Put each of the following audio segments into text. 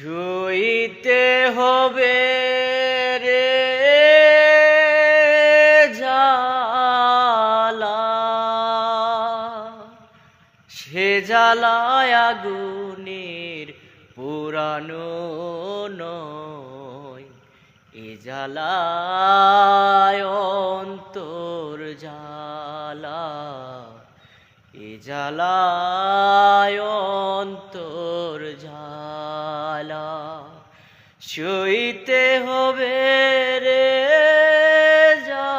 শুইতে হবে রে জালা সে জ্বালায় আগুনের পুরানো নয় এ জ্বালায় অন্তর জ্বালা এ জ্বালায় অন্তর জ্বালা। সইতে হবে রে জ্বালা।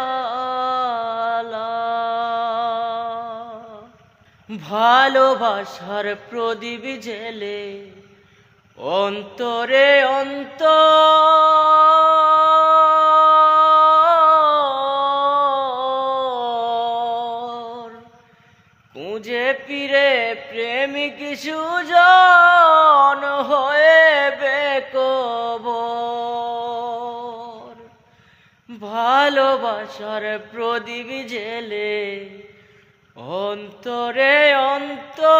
ভালোবাসার প্রদীপ জেলে অন্তরে অন্তর প্রেমিক সুজন হয়ে বেকবর ভালোবাসার প্রদীপ জেলে অন্তরে অন্তর।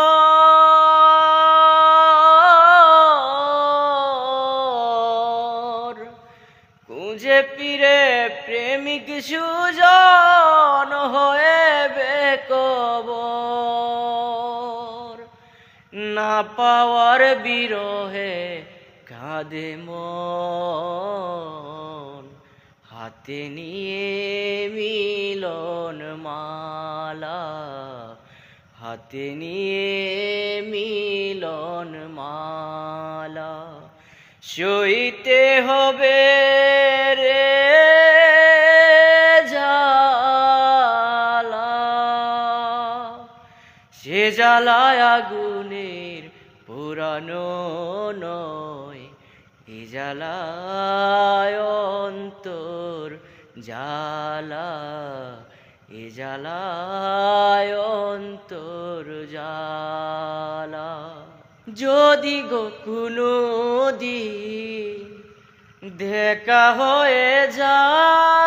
কুঁজে পিরে প্রেমিক সুজন হয়ে বেকবর না পাওয়ার বিরহে কাঁদে মন। হাতে নিয়ে মিলন মালা। হাতে নিয়ে মিলন মালা। সইতে হবে রে জালা সে জ্বালায় আগুনের পুরানো নয়, এ জ্বালায় অন্তর, জ্বালা, এ জ্বালায় অন্তর, জ্বালা। যদি গো কোনো দিন দেখা হয়ে যায়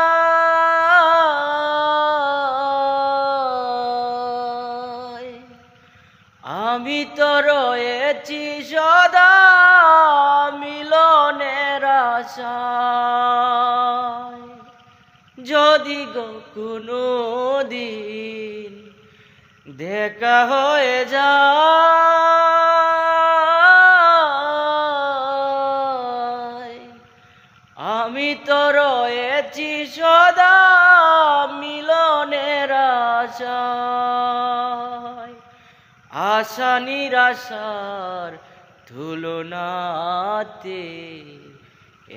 আমি তো রয়েছি সদা মিলনের আশায়। যদি গো কোনো দিন দেখা হয়ে যায়, আমি তো রয়েছি সদা মিলনের আশায়। আশা নিরাশার তুলনাতে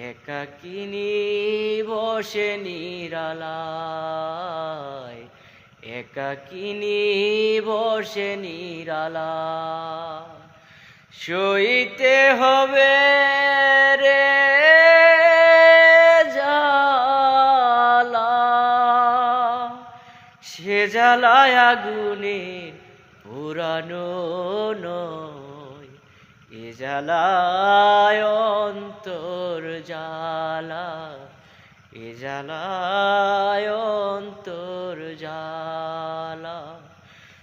একাকিনী বসে নিরালায়। একাকিনী বসে নিরালা সইতে হবে রে জালা সে জ্বালায় আগুনের পুরানো নয় এ জ্বালায় জালা এ জ্বালায় অন্তর জ্বালা।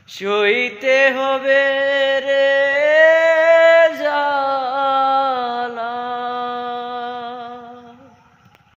সইতে হবে রে